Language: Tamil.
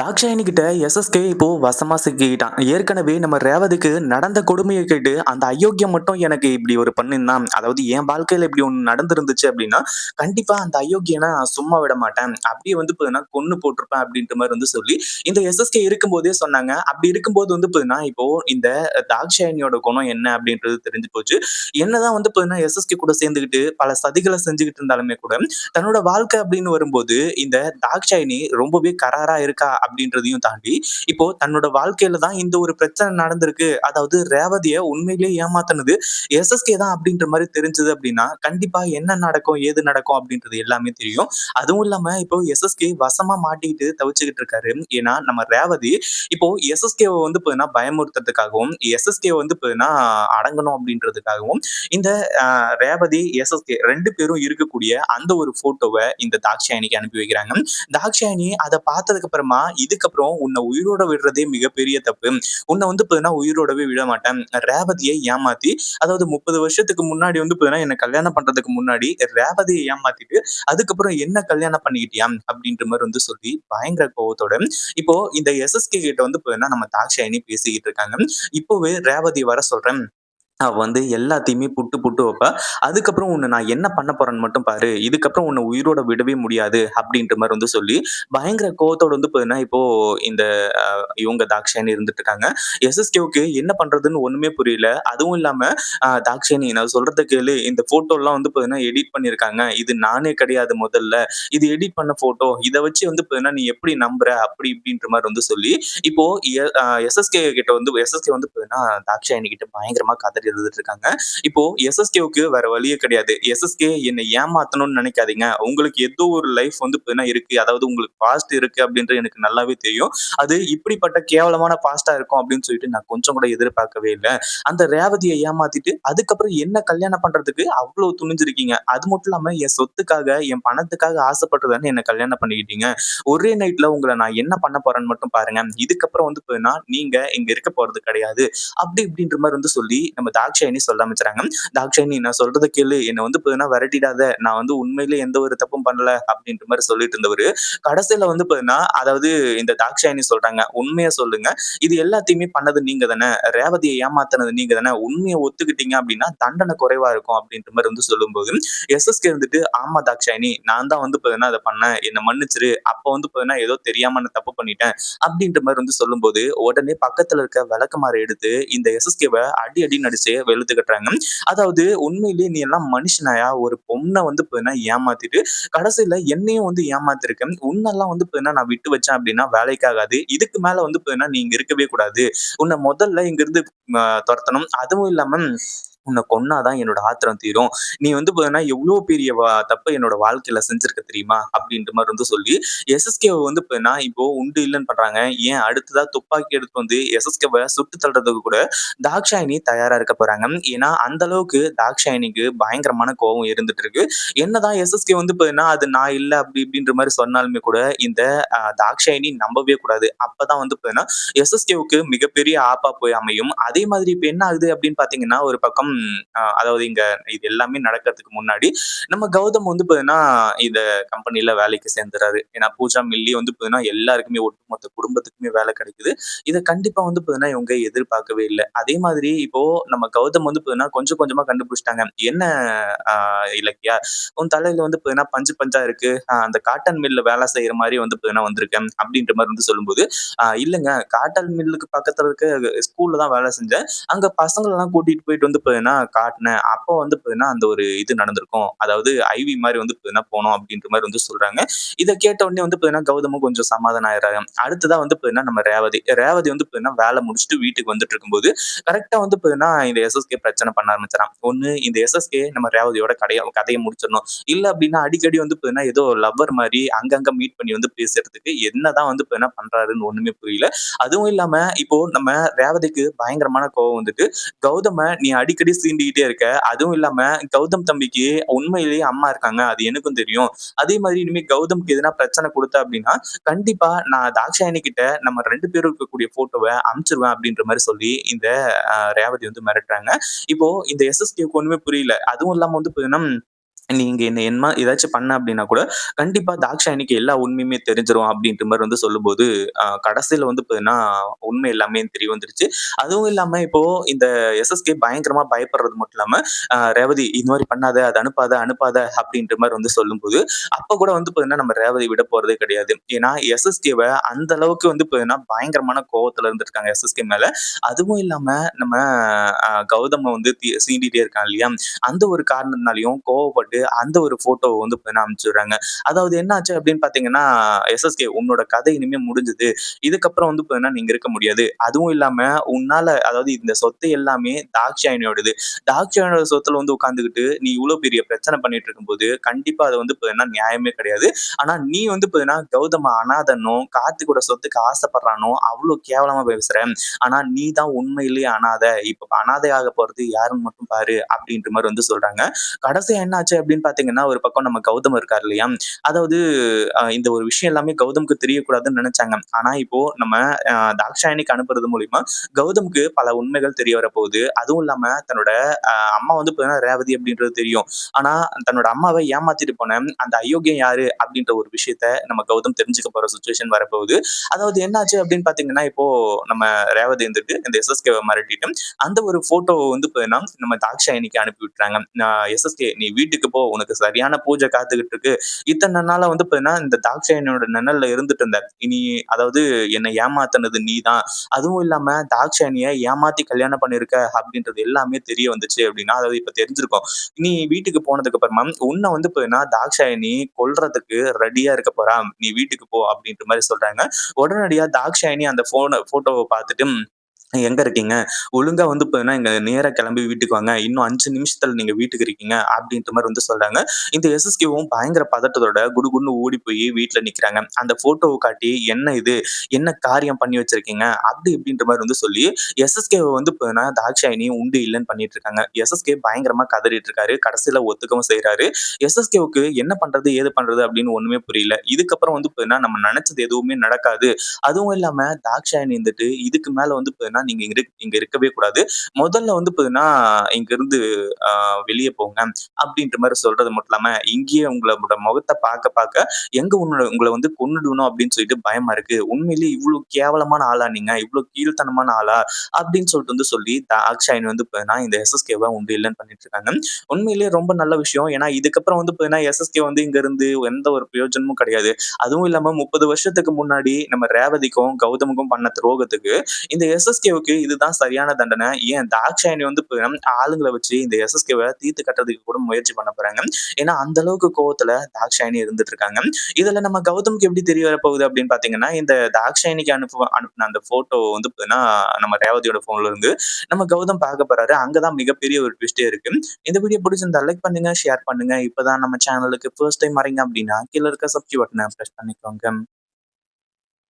தாக்ஷாயினி கிட்ட எஸ்எஸ்கே இப்போ வசமா சிக்கிக்கிட்டான். ஏற்கனவே நம்ம ரேவதிக்கு நடந்த கொடுமையை கேட்டு அந்த அயோக்கியம் மட்டும் எனக்கு இப்படி ஒரு பண்ணிருந்தான் அதாவது என் வாழ்க்கையில இப்படி ஒண்ணு நடந்திருந்துச்சு அப்படின்னா கண்டிப்பா அந்த அயோக்கியனை நான் சும்மா விட மாட்டேன். அப்படியே வந்து பார்த்தீங்கன்னா கொண்டு போட்டிருப்பேன் அப்படின்ற மாதிரி வந்து சொல்லி இந்த எஸ்எஸ்கே இருக்கும்போதே சொன்னாங்க. அப்படி இருக்கும்போது வந்து பார்த்தீங்கன்னா இப்போ இந்த தாக்ஷாயினியோட குணம் என்ன அப்படின்றது தெரிஞ்சு போச்சு. என்னதான் வந்து பார்த்தீங்கன்னா எஸ்எஸ்கே கூட சேர்ந்துக்கிட்டு பல சதிகளை செஞ்சுக்கிட்டு இருந்தாலுமே கூட தன்னோட வாழ்க்கை அப்படின்னு வரும்போது இந்த தாக்ஷாயினி ரொம்பவே கராரா இருக்கா அப்படின்றதையும் தாண்டி இப்போ தன்னோட வாழ்க்கையில தான் இந்த ஒரு பிரச்சனை நடந்திருக்கு. அதாவது ரேவதிய உண்மையிலேயே ஏமாத்தினது எஸ்எஸ்கே தான் அப்படின்ற மாதிரி தெரிஞ்சது அப்படின்னா கண்டிப்பா என்ன நடக்கும் ஏது நடக்கும் அப்படின்றது எல்லாமே தெரியும். அதுவும் இல்லாம இப்போ எஸ்எஸ்கே வசமா மாட்டிக்கிட்டு தவிச்சுக்கிட்டு இருக்காரு. ஏன்னா நம்ம ரேவதி இப்போ எஸ்எஸ்கே வந்து பார்த்தீங்கன்னா பயமுறுத்துறதுக்காகவும் எஸ்எஸ்கே வந்து பார்த்தீங்கன்னா அடங்கணும் அப்படின்றதுக்காகவும் இந்த ரேவதி எஸ்எஸ்கே ரெண்டு பேரும் இருக்கக்கூடிய அந்த ஒரு போட்டோவை இந்த தாக்ஷாயணிக்கு அனுப்பி வைக்கிறாங்க. தாக்ஷாயணி அதை பார்த்ததுக்கு அப்புறமா இதுக்கப்புறம் உன்னை உயிரோட விடுறதே மிகப்பெரிய தப்பு. உன்னை வந்து பார்த்தீங்கன்னா உயிரோடவே விட மாட்டேன். ரேவதியை ஏமாத்தி அதாவது முப்பது வருஷத்துக்கு முன்னாடி வந்து பார்த்தீங்கன்னா என்ன கல்யாணம் பண்றதுக்கு முன்னாடி ரேவதியை ஏமாத்திட்டு அதுக்கப்புறம் என்ன கல்யாணம் பண்ணிக்கிட்டியா? அப்படின்ற மாதிரி வந்து சொல்லி பயங்கர கோவத்தோட இப்போ இந்த எஸ்எஸ்கே கிட்ட வந்து பார்த்தீங்கன்னா நம்ம தாக்ஷாயினி பேசிக்கிட்டு இருக்காங்க. இப்போவே ரேவதி வர சொல்றேன். அவள் வந்து எல்லாத்தையுமே புட்டு புட்டு வைப்பா. அதுக்கப்புறம் உன்னை நான் என்ன பண்ண போறேன்னு மட்டும் பாரு. இதுக்கப்புறம் உன்னை உயிரோட விடவே முடியாது அப்படின்ற மாதிரி வந்து சொல்லி பயங்கர கோவத்தோட வந்து பார்த்தீங்கன்னா இப்போ இந்த இவங்க தாக்ஷாயணி இருந்துட்டு இருக்காங்க. எஸ்எஸ்கேவுக்கு என்ன பண்றதுன்னு ஒண்ணுமே புரியல. அதுவும் இல்லாம அஹ், தாக்ஷாயணி நான் சொல்றத கேளு. இந்த போட்டோலாம் வந்து பார்த்தீங்கன்னா எடிட் பண்ணிருக்காங்க. இது நானே கிடையாது முதல்ல. இது எடிட் பண்ண போட்டோ இதை வச்சு வந்து பார்த்தீங்கன்னா நீ எப்படி நம்புற? அப்படி இப்படின்ற மாதிரி வந்து சொல்லி இப்போ எஸ்எஸ்கே கிட்ட வந்து எஸ்எஸ்கே வந்து பார்த்தீங்கன்னா தாக்ஷாயணி கிட்ட பயங்கரமா கதறி இருந்துட்டு இருக்காங்க இப்போ எஸ்எஸ்கேவுக்கு வேற வழியே கிடையாது. எஸ்எஸ்கே என்னை ஏமாத்தணும்னு நினைக்காதீங்க. உங்களுக்கு ஏதோ ஒரு லைஃப் வந்து பார்த்தீங்கன்னா இருக்கு. அதாவது உங்களுக்கு பாஸ்ட் இருக்கு அப்படின்றது எனக்கு நல்லாவே தெரியும். அது இப்படிப்பட்ட கேவலமான பாஸ்டா இருக்கும் அப்படின்னு சொல்லிட்டு நான் கொஞ்சம் கூட எதிர்பார்க்கவே இல்லை. அந்த ரேவதியை ஏமாத்திட்டு அதுக்கப்புறம் என்ன கல்யாணம் பண்றதுக்கு அவ்வளவு துணிஞ்சிருக்கீங்க. அது மட்டும் இல்லாம என் சொத்துக்காக என் பணத்துக்காக ஆசைப்பட்டதானே என்ன கல்யாணம் பண்ணிக்கிட்டீங்க. ஒரே நைட்ல உங்களை நான் என்ன பண்ண போறேன்னு மட்டும் பாருங்க. இதுக்கப்புறம் வந்து பார்த்தீங்கன்னா நீங்க இங்க இருக்க போறது கிடையாது. அப்படி இப்படின்ற மாதிரி வந்து சொல்லி நம்ம தாக்ஷாயினி சொல்ல ஆரம்பிச்சாங்க தாக்ஷாயினி நான் சொல்றது கேளு. என்னை வந்து பார்த்தீங்கன்னா விரட்டிடாத. நான் வந்து உண்மையிலே எந்த ஒரு தப்பும் பண்ணல அப்படின்ற மாதிரி சொல்லிட்டு இருந்தவர். கடைசியில வந்து பார்த்தீங்கன்னா அதாவது இந்த தாக்ஷாயணி சொல்றாங்க உண்மையை சொல்லுங்க. இது எல்லாத்தையுமே பண்ணது நீங்க தானே. ரேவதியை ஏமாத்தினது நீங்க தானே. உண்மையை ஒத்துக்கிட்டீங்க அப்படின்னா தண்டனை குறைவா இருக்கும் அப்படின்ற மாதிரி வந்து சொல்லும்போது எஸ்எஸ்கே வந்துட்டு ஆமா தாக்ஷாயணி நான் தான் வந்து பார்த்தீங்கன்னா அதை பண்ணேன். என்னை மன்னிச்சிரு. அப்போ வந்து பார்த்தீங்கன்னா ஏதோ தெரியாம நான் தப்பு பண்ணிட்டேன் அப்படின்ற மாதிரி வந்து சொல்லும்போது உடனே பக்கத்துல இருக்க விளக்குமாறு எடுத்து இந்த எஸ்எஸ்கேவை அடி அடி நடிச்சு வெளுத்து கட்டுறாங்க. அதாவது உண்மையிலேயே நீ எல்லாம் மனுஷனாயா? ஒரு பொண்ணை வந்து பார்த்தீங்கன்னா ஏமாத்திட்டு கடைசியில என்னையும் வந்து ஏமாத்திருக்கேன் உன்னெல்லாம் வந்து பார்த்தீங்கன்னா நான் விட்டு வச்சேன் அப்படின்னா வேலைக்காகாது. இதுக்கு மேல வந்து பார்த்தீங்கன்னா நீ இங்க இருக்கவே கூடாது. உன்னை முதல்ல இங்கிருந்து துரத்தணும். அதுவும் இல்லாம உன்னை கொன்னாதான் என்னோட ஆத்திரம் தீரும். நீ வந்து பார்த்தீங்கன்னா எவ்வளோ பெரிய வா- தப்பை என்னோட வாழ்க்கையில செஞ்சிருக்க தெரியுமா? அப்படின்ற மாதிரி வந்து சொல்லி எஸ்எஸ்கே வந்து பார்த்தீங்கன்னா இப்போ உண்டு இல்லைன்னு பண்றாங்க. ஏன் அடுத்ததா துப்பாக்கி எடுத்து வந்து எஸ்எஸ்கேவை சுட்டு தள்ளுறதுக்கு கூட தாக்ஷாயினி தயாரா இருக்க போறாங்க. ஏன்னா அந்த அளவுக்கு தாக்ஷாயினிக்கு பயங்கரமான கோபம் இருந்துட்டு இருக்கு. என்னதான் எஸ்எஸ்கே வந்து பார்த்தீங்கன்னா அது நான் இல்லை அப்படி இப்படின்ற மாதிரி சொன்னாலுமே கூட இந்த தாக்ஷாயினி நம்பவே கூடாது. அப்பதான் வந்து பார்த்தீங்கன்னா எஸ்எஸ்கேவுக்கு மிகப்பெரிய ஆப்பா போய் அமையும். அதே மாதிரி இப்போ என்ன ஆகுது அப்படின்னு பாத்தீங்கன்னா ஒரு பக்கம் அதாவது இங்க இது எல்லாமே நடக்கிறதுக்கு முன்னாடி நம்ம கௌதம் வந்து பார்த்தீங்கன்னா இந்த கம்பெனில வேலைக்கு சேர்ந்துறாரு. ஏன்னா பூஜா மில்லி வந்து பார்த்தீங்கன்னா எல்லாருக்குமே ஒட்டுமொத்த குடும்பத்துக்குமே வேலை கிடைக்குது. இதை கண்டிப்பா வந்து பார்த்தீங்கன்னா இவங்க எதிர்பார்க்கவே இல்லை. அதே மாதிரி இப்போ நம்ம கௌதம் வந்து பார்த்தீங்கன்னா கொஞ்சம் கொஞ்சமா கண்டுபிடிச்சிட்டாங்க. என்ன ஆஹ், இலக்கியா? உன் தலையில வந்து பார்த்தீங்கன்னா பஞ்சு பஞ்சா இருக்கு. ஆஹ், அந்த காட்டன் மில்ல வேலை செய்யற மாதிரி வந்து பார்த்தீங்கன்னா வந்திருக்கேன் அப்படின்ற மாதிரி வந்து சொல்லும்போது இல்லைங்க. காட்டன் மில்லுக்கு பக்கத்துல இருக்க ஸ்கூல்ல தான் வேலை செஞ்சேன். அங்க பசங்களை எல்லாம் கூட்டிட்டு போயிட்டு வந்து பார்த்தீங்கன்னா காட்டினேன் அப்போ வந்து பார்த்தீங்கன்னா அந்த ஒரு இது நடந்திருக்கும். அதாவது ஐவி மாதிரி வந்து பார்த்தீங்கன்னா போனோம் அப்படின்ற மாதிரி வந்து சொல்றாங்க. இதை கேட்ட உடனே வந்து பார்த்தீங்கன்னா கௌதமும் கொஞ்சம் சமாதானம் ஆயிடுறாங்க. அடுத்ததா வந்து பார்த்தீங்கன்னா நம்ம ரேவதி ரேவதி வந்து பார்த்தீங்கன்னா வேலை முடிச்சுட்டு வீட்டுக்கு வந்துட்டு இருக்கும்போது கரெக்டா வந்து பார்த்தீங்கன்னா இந்த எஸ்எஸ்கே பிரச்சனை பண்ண ஆரம்பிச்சிடான் ஒன்று இந்த எஸ்எஸ்கே நம்ம ரேவதியோட கடையை கதையை முடிச்சிடணும். இல்ல அப்படின்னா அடிக்கடி வந்து பார்த்தீங்கன்னா ஏதோ லவ்வர் மாதிரி அங்கங்கே மீட் பண்ணி வந்து பேசுறதுக்கு என்னதான் வந்து பார்த்தீங்கன்னா பண்றாருன்னு ஒண்ணுமே புரியல. அதுவும் இல்லாம இப்போ நம்ம ரேவதிக்கு பயங்கரமான கோவம் வந்துட்டு கௌதம நீ அடிக்கடி சீண்டிக்கிட்டே இருக்க. அதுவும் இல்லாம கௌதம் தம்பிக்கு உண்மையிலேயே அம்மா இருக்காங்க. அது எனக்கும் தெரியும். அதே மாதிரி இனிமே கௌதம்க்கு எதனா பிரச்சனை கொடுத்தா அப்படின்னா கண்டிப்பா நான் தாக்ஷாயணி கிட்ட நம்ம ரெண்டு பேரும் இருக்கக்கூடிய போட்டோவை அனுப்பிச்சிருவேன் அப்படின்ற மாதிரி சொல்லி இந்த ரேவதி வந்து மிரட்டுறாங்க. இப்போ இந்த எஸ்எஸ்கேக்கு ஒண்ணுமே புரியல. அதுவும் இல்லாம வந்து பார்த்தீங்கன்னா நீங்க என்ன என்ன ஏதாச்சும் பண்ண அப்படின்னா கூட, கண்டிப்பா தாக்ஷாயணிக்கு எல்லா உண்மையுமே தெரிஞ்சிரும் அப்படின்ற மாதிரி வந்து சொல்லும்போது, கடைசியில் வந்து பார்த்தீங்கன்னா, உண்மை எல்லாமே தெரிய வந்துருச்சு. அதுவும் இல்லாம இப்போ இந்த எஸ்எஸ்கே பயங்கரமா பயப்படுறது மட்டும் இல்லாம, "ரேவதி இது மாதிரி பண்ணாத, அது அனுப்பாத, அனுப்பாத" அப்படின்ற மாதிரி வந்து சொல்லும்போது, அப்ப கூட வந்து பார்த்தீங்கன்னா, நம்ம ரேவதி விட போறதே கிடையாது. ஏன்னா எஸ்எஸ்கேவை அந்த அளவுக்கு வந்து பார்த்தீங்கன்னா, பயங்கரமான கோவத்துல இருந்திருக்காங்க எஸ்எஸ்கே மேல. அதுவும் இல்லாம நம்ம கௌதம வந்து தி சீண்டிட்டே இருக்கான் இல்லையா? அந்த ஒரு காரணத்தினாலையும் கோவப்பட்டு அந்த ஒரு ஃபோட்டோவை வந்து பார்த்தீங்கன்னா அனுப்பிச்சுடுறாங்க. அதாவது என்ன ஆச்சு அப்படின்னு பார்த்தீங்கன்னா, "எஸ்எஸ்கே உன்னோட கதை இனிமே முடிஞ்சுது. இதுக்கப்புறம் வந்து பார்த்தீங்கன்னா, நீங்க இருக்க முடியாது. அதுவும் இல்லாம உன்னால அதாவது இந்த சொத்து எல்லாமே தாக்ஷாயணியோடது. தாக்ஷாயணியோட சொத்துல வந்து உட்காந்துக்கிட்டு நீ இவ்வளோ பெரிய பிரச்சனை பண்ணிட்டு இருக்கும்போது, கண்டிப்பா அது வந்து பார்த்தீங்கன்னா நியாயமே கிடையாது. ஆனா நீ வந்து பார்த்தீங்கன்னா, கௌதம அனாதைன்னும், கார்த்திக்கோட சொத்துக்கு ஆசைப்படுறானோ அவ்வளோ கேவலமா பேசுற. ஆனா நீ தான் உண்மையிலேயே அனாதை. இப்ப அனாதை ஆக போறது யாருன்னு மட்டும் பாரு" அப்படின்ற மாதிரி வந்து சொல்றாங்க. கடைசியா என்ன அப்படின்னு பாத்தீங்கன்னா பார்த்தீங்கன்னா, ஒரு பக்கம் நம்ம கௌதம் இருக்கார் இல்லையா? அதாவது இந்த ஒரு விஷயம் எல்லாமே கௌதம்க்கு தெரியக்கூடாதுன்னு நினைச்சாங்க ஆனா இப்போ நம்ம தாக்ஷாயனிக்கு தாக்ஷாயணிக்கு அனுப்புறது மூலியமா கௌதம்க்கு பல உண்மைகள் தெரிய வரப்போகுது. அதுவும் இல்லாம தன்னோட அம்மா வந்து பார்த்தீங்கன்னா ரேவதி அப்படின்றது தெரியும். ஆனா தன்னோட அம்மாவை ஏமாத்திட்டு போன அந்த அயோக்கியன் யாரு? அப்படின்ற ஒரு விஷயத்த நம்ம கௌதம் தெரிஞ்சுக்க போற சுச்சுவேஷன் வரப்போகுது. அதாவது என்னாச்சு அப்படின்னு பார்த்தீங்கன்னா, இப்போ நம்ம ரேவதி இருந்துட்டு இந்த எஸ்எஸ்கே மிரட்டிட்டு, அந்த ஒரு போட்டோ வந்து பார்த்தீங்கன்னா, நம்ம தாக்ஷாயணிக்கு அனுப்பி விட்டுறாங்க. எஸ்எஸ்கே நீ வீட்டுக்கு போ. உனக்கு சரியான பூஜை காத்துக்கிட்டு இருக்கு. இத்தனை நாளா வந்து பார்த்தீங்கன்னா, இந்த தாக்ஷாயனோட நிழல்ல இருந்துட்டு இருந்தேன் இனி அதாவது என்னை ஏமாத்துனது நீ தான். அதுவும் இல்லாம தாக்ஷாயனிய ஏமாத்தி கல்யாணம் பண்ணிருக்க அப்படின்றது எல்லாமே தெரிய வந்துச்சு" அப்படின்னா அதாவது இப்ப தெரிஞ்சிருக்கும். "நீ வீட்டுக்கு போனதுக்கு அப்புறமா உன்னை வந்து பார்த்தீங்கன்னா, தாக்ஷாயணி கொல்றதுக்கு ரெடியா இருக்க போறா. நீ வீட்டுக்கு போ" அப்படின்ற மாதிரி சொல்றாங்க. உடனடியா தாக்ஷாயணி அந்த ஃபோன போட்டோவை பார்த்துட்டு, "எங்க இருக்கீங்க? ஒழுங்கா வந்து பார்த்தீங்கன்னா, இங்க நேரா கிளம்பி வீட்டுக்கு வாங்க. இன்னும் அஞ்சு நிமிஷத்துல நீங்க வீட்டுக்கு இருக்கீங்க" அப்படின்ற மாதிரி வந்து சொல்றாங்க. இந்த எஸ்எஸ்கேவும் பயங்கர பதட்டத்தோட குடுகுன்னு ஓடி போய் வீட்டில் நிக்கிறாங்க. அந்த ஃபோட்டோவை காட்டி, "என்ன இது? என்ன காரியம் பண்ணி வச்சிருக்கீங்க?" அப்படி இப்படின்ற மாதிரி வந்து சொல்லி, எஸ்எஸ்கே வந்து பார்த்தீங்கன்னா, தாக்ஷாயணி உண்டு இல்லைன்னு பண்ணிட்டு இருக்காங்க. எஸ்எஸ்கே பயங்கரமா கதறிட்டு இருக்காரு. கடைசியில் ஒத்துக்கவும் செய்கிறாரு எஸ்எஸ்கேவுக்கு என்ன பண்றது? ஏது பண்றது? அப்படின்னு ஒண்ணுமே புரியல. இதுக்கப்புறம் வந்து பார்த்தீங்கன்னா, நம்ம நினச்சது எதுவுமே நடக்காது. அதுவும் இல்லாம தாக்ஷாயணி வந்துட்டு, இதுக்கு மேல வந்து பார்த்தீங்கன்னா, நீங்க இங்க இங்க இருக்கவே கூடாது. முதல்ல வந்து பார்த்தீங்கன்னா, இங்க இருந்து வெளிய போங்க. அப்படின்ற மாதிரி சொல்றது மட்டும் இல்லாம, இங்கேயே உங்களோட முகத்தை பார்க்க பார்க்க எங்க உன்னோட உங்களை வந்து கொன்னுடுவனோ அப்படின்னு சொல்லிட்டு பயமா இருக்கு. உண்மையிலேயே இவ்வளவு கேவலமான ஆளா நீங்க? இவ்வளவு கீழ்த்தனமான ஆளா? அப்படின்னு சொல்லிட்டு வந்து சொல்லி தாக்ஷாயணி வந்து பார்த்தீங்கன்னா, இந்த எஸ்எஸ்கேவை உண்டு இல்லைன்னு பண்ணிட்டு இருக்காங்க. உண்மையிலேயே ரொம்ப நல்ல விஷயம். ஏன்னா இதுக்கப்புறம் வந்து பார்த்தீங்கன்னா, எஸ்எஸ்கே வந்து இங்க இருந்து எந்த ஒரு பிரயோஜனமும் கிடையாது. அதுவும் இல்லாம 30 வருஷத்துக்கு முன்னாடி நம்ம ரேவதிக்கும், கௌதமுக்கும் பண்ண துரோகத்துக்கு, இந்த எஸ்எஸ்கேவுக்கு இதுதான் சரியான தண்டனை. ஏன் தாக்ஷாயணி வந்து ஆளுங்களை வச்சு இந்த எஸ்எஸ்கேவை தீர்த்து கட்டுறதுக்கு கூட முயற்சி பண்ண போறாங்க. ஏன்னா அந்த அளவுக்கு கோவத்துல தாக்ஷாயணி இருந்துட்டு இருக்காங்க. இதுல நம்ம கௌதம்க்கு எப்படி தெரிய வரப்போகுது அப்படின்னு பாத்தீங்கன்னா இந்த தாக்ஷாயணிக்கு அனுப்பு அனுப்பின அந்த ஃபோட்டோ வந்து நம்ம ரேவதியோட ஃபோன்ல இருந்து நம்ம கௌதம் பார்க்க போறாரு. அங்கதான் மிகப்பெரிய ஒரு ட்விஸ்டே இருக்கு. இந்த வீடியோ பிடிச்சிருந்தா லைக் பண்ணுங்க, ஷேர் பண்ணுங்க. இப்பதான் நம்ம சேனலுக்கு ஃபர்ஸ்ட் டைம் வரீங்க அப்படின்னா கீழ இருக்க சப்ஸ்கிரைப் பட்டனை ப்ரெஸ் பண்ணிக்கோங்க.